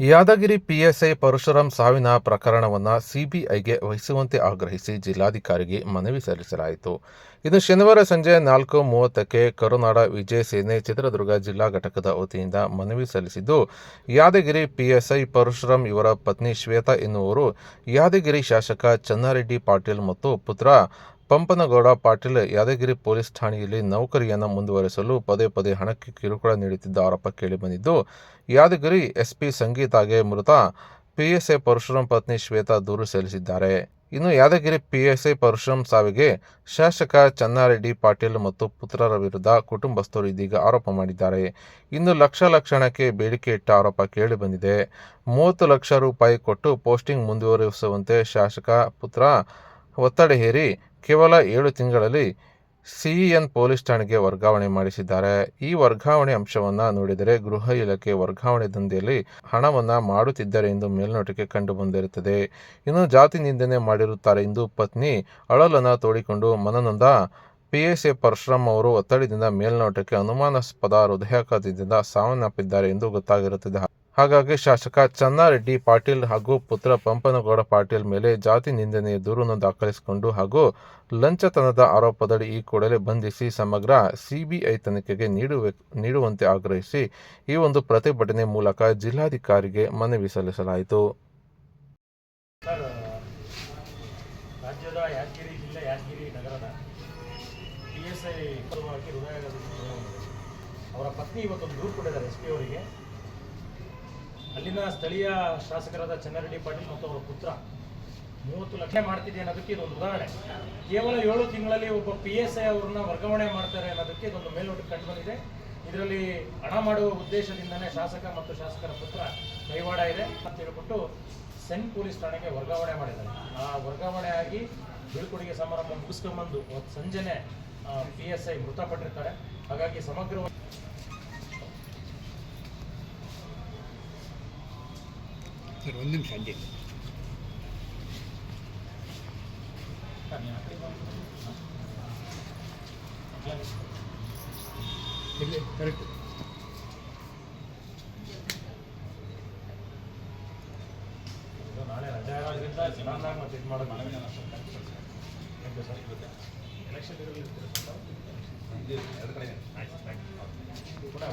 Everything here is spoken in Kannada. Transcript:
ಯಾದಗಿರಿ ಪಿಎಸ್ಐ ಪರಶುರಾಂ ಸಾವಿನ ಪ್ರಕರಣವನ್ನು ಸಿಬಿಐಗೆ ವಹಿಸುವಂತೆ ಆಗ್ರಹಿಸಿ ಜಿಲ್ಲಾಧಿಕಾರಿಗೆ ಮನವಿ ಸಲ್ಲಿಸಲಾಯಿತು. ಇದು ಶನಿವಾರ ಸಂಜೆ ನಾಲ್ಕು ಮೂವತ್ತಕ್ಕೆ ಕರುನಾಡ ವಿಜಯ ಸೇನೆ ಚಿತ್ರದುರ್ಗ ಜಿಲ್ಲಾ ಘಟಕದ ವತಿಯಿಂದ ಮನವಿ ಸಲ್ಲಿಸಿದ್ದು, ಯಾದಗಿರಿ ಪಿಎಸ್ಐ ಪರಶುರಾಂ ಇವರ ಪತ್ನಿ ಶ್ವೇತಾ ಎನ್ನುವರು ಯಾದಗಿರಿ ಶಾಸಕ ಚನ್ನಾರೆಡ್ಡಿ ಪಾಟೀಲ್ ಮತ್ತು ಪುತ್ರ ಪಂಪನಗೌಡ ಪಾಟೀಲ್ ಯಾದಗಿರಿ ಪೊಲೀಸ್ ಠಾಣೆಯಲ್ಲಿ ನೌಕರಿಯನ್ನು ಮುಂದುವರಿಸಲು ಪದೇ ಪದೇ ಹಣಕ್ಕೆ ಕಿರುಕುಳ ನೀಡುತ್ತಿದ್ದ ಆರೋಪ ಕೇಳಿಬಂದಿದ್ದು ಯಾದಗಿರಿ ಎಸ್ಪಿ ಸಂಗೀತಾಗೆ ಮೃತ ಪಿಎಸ್ಐ ಪರಶುರಾಮ್ ಪತ್ನಿ ಶ್ವೇತಾ ದೂರು ಸಲ್ಲಿಸಿದ್ದಾರೆ. ಇನ್ನು ಯಾದಗಿರಿ ಪಿಎಸ್ಐ ಪರಶುರಾಮ್ ಸಾವಿಗೆ ಶಾಸಕ ಚನ್ನಾರೆಡ್ಡಿ ಪಾಟೀಲ್ ಮತ್ತು ಪುತ್ರರ ವಿರುದ್ಧ ಕುಟುಂಬಸ್ಥರು ಇದೀಗ ಆರೋಪ ಮಾಡಿದ್ದಾರೆ. ಇನ್ನು ಲಕ್ಷ ಲಕ್ಷ ಹಣಕ್ಕೆ ಬೇಡಿಕೆ ಇಟ್ಟ ಆರೋಪ ಕೇಳಿಬಂದಿದೆ ಮೂವತ್ತು ಲಕ್ಷ ರೂಪಾಯಿ ಕೊಟ್ಟು ಪೋಸ್ಟಿಂಗ್ ಮುಂದುವರಿಸುವಂತೆ ಶಾಸಕ ಪುತ್ರ ಒತ್ತಡ ಹೇರಿ ಕೇವಲ ಏಳು ತಿಂಗಳಲ್ಲಿ ಸಿಇಎನ್ ಪೊಲೀಸ್ ಠಾಣೆಗೆ ವರ್ಗಾವಣೆ ಮಾಡಿಸಿದ್ದಾರೆ. ಈ ವರ್ಗಾವಣೆ ಅಂಶವನ್ನು ನೋಡಿದರೆ ಗೃಹ ಇಲಾಖೆ ವರ್ಗಾವಣೆ ದಂಧೆಯಲ್ಲಿ ಹಣವನ್ನು ಮಾಡುತ್ತಿದ್ದಾರೆ ಎಂದು ಮೇಲ್ನೋಟಕ್ಕೆ ಕಂಡು ಬಂದಿರುತ್ತದೆ ಇನ್ನು ಜಾತಿ ನಿಂದನೆ ಮಾಡಿರುತ್ತಾರೆ ಎಂದು ಪತ್ನಿ ಅಳಲನ್ನು ತೋಡಿಕೊಂಡು ಮನನೊಂದ ಪಿಎಸ್ಎ ಪರಶುರಾಮ್ ಅವರು ಒತ್ತಡದಿಂದ ಮೇಲ್ನೋಟಕ್ಕೆ ಅನುಮಾನಾಸ್ಪದ ಹೃದಯಾಘಾತದಿಂದ ಸಾವನ್ನಪ್ಪಿದ್ದಾರೆ ಎಂದು ಗೊತ್ತಾಗಿರುತ್ತದೆ. ಹಾಗಾಗಿ ಶಾಸಕ ಚನ್ನಾರೆಡ್ಡಿ ಪಾಟೀಲ್ ಹಾಗೂ ಪುತ್ರ ಪಂಪನಗೌಡ ಪಾಟೀಲ್ ಮೇಲೆ ಜಾತಿ ನಿಂದನೆಯ ದೂರನ್ನು ದಾಖಲಿಸಿಕೊಂಡು ಹಾಗೂ ಲಂಚತನದ ಆರೋಪದಡಿ ಈ ಕೂಡಲೇ ಬಂಧಿಸಿ ಸಮಗ್ರ ಸಿಬಿಐ ತನಿಖೆಗೆ ನೀಡುವೆ ನೀಡುವಂತೆ ಆಗ್ರಹಿಸಿ ಈ ಒಂದು ಪ್ರತಿಭಟನೆ ಮೂಲಕ ಜಿಲ್ಲಾಧಿಕಾರಿಗೆ ಮನವಿ ಸಲ್ಲಿಸಲಾಯಿತು. ಅವರ ಪತ್ನಿ ಇವತ್ತೊಂದು ದೂರು ಕೊಟ್ಟಿದ್ದಾರೆ ಎಸ್ ಪಿ ಅವರಿಗೆ. ಅಲ್ಲಿನ ಸ್ಥಳೀಯ ಶಾಸಕರಾದ ಚನ್ನಾರೆಡ್ಡಿ ಪಾಟೀಲ್ ಮತ್ತು ಅವರ ಪುತ್ರ ಮೂವತ್ತು ಲಕ್ಷ ಮಾಡ್ತಿದೆ ಅನ್ನೋದಕ್ಕೆ ಇದೊಂದು ಉದಾಹರಣೆ. ಕೇವಲ ಏಳು ತಿಂಗಳಲ್ಲಿ ಒಬ್ಬ ಪಿ ಎಸ್ ಐ ಅವ್ರನ್ನ ವರ್ಗಾವಣೆ ಮಾಡ್ತಾರೆ ಅನ್ನೋದಕ್ಕೆ ಇದೊಂದು ಮೇಲ್ನೋಟಕ್ಕೆ ಕಂಡು ಬಂದಿದೆ. ಇದರಲ್ಲಿ ಹಣ ಮಾಡುವ ಉದ್ದೇಶದಿಂದನೇ ಶಾಸಕ ಮತ್ತು ಶಾಸಕರ ಪುತ್ರ ಕೈವಾಡ ಇದೆ ಅಂತ ಹೇಳ್ಬಿಟ್ಟು ಸೆಂಟ್ ಪೊಲೀಸ್ ಠಾಣೆಗೆ ವರ್ಗಾವಣೆ ಮಾಡಿದ್ದಾರೆ. ಆ ವರ್ಗಾವಣೆ ಆಗಿ ಬೀಳ್ಕೊಡುಗೆ ಸಮಾರಂಭ ಮುಗಿಸ್ಕೊಂಡ್ಬಂದು ಸಂಜೆನೆ ಪಿ ಎಸ್ ಐ ಮೃತಪಟ್ಟಿರ್ತಾರೆ. ಹಾಗಾಗಿ ಸಮಗ್ರ ಸರ್ ಒಂದು ನಿಮಿಷ ಅಡ್ಡಿ ಇಲ್ಲಿ ಕರೆಕ್ಟ್ ನಾಳೆ ರಜೆ ಆಗೋದ್ರಿಂದ ಚೆನ್ನಾಗಿ ಮತ್ತೆ ಇದು ಮಾಡೋದು ಎಲೆಕ್ಷನ್ ಇರಲಿ ಆಯ್ತು ಥ್ಯಾಂಕ್ ಯು ಕೂಡ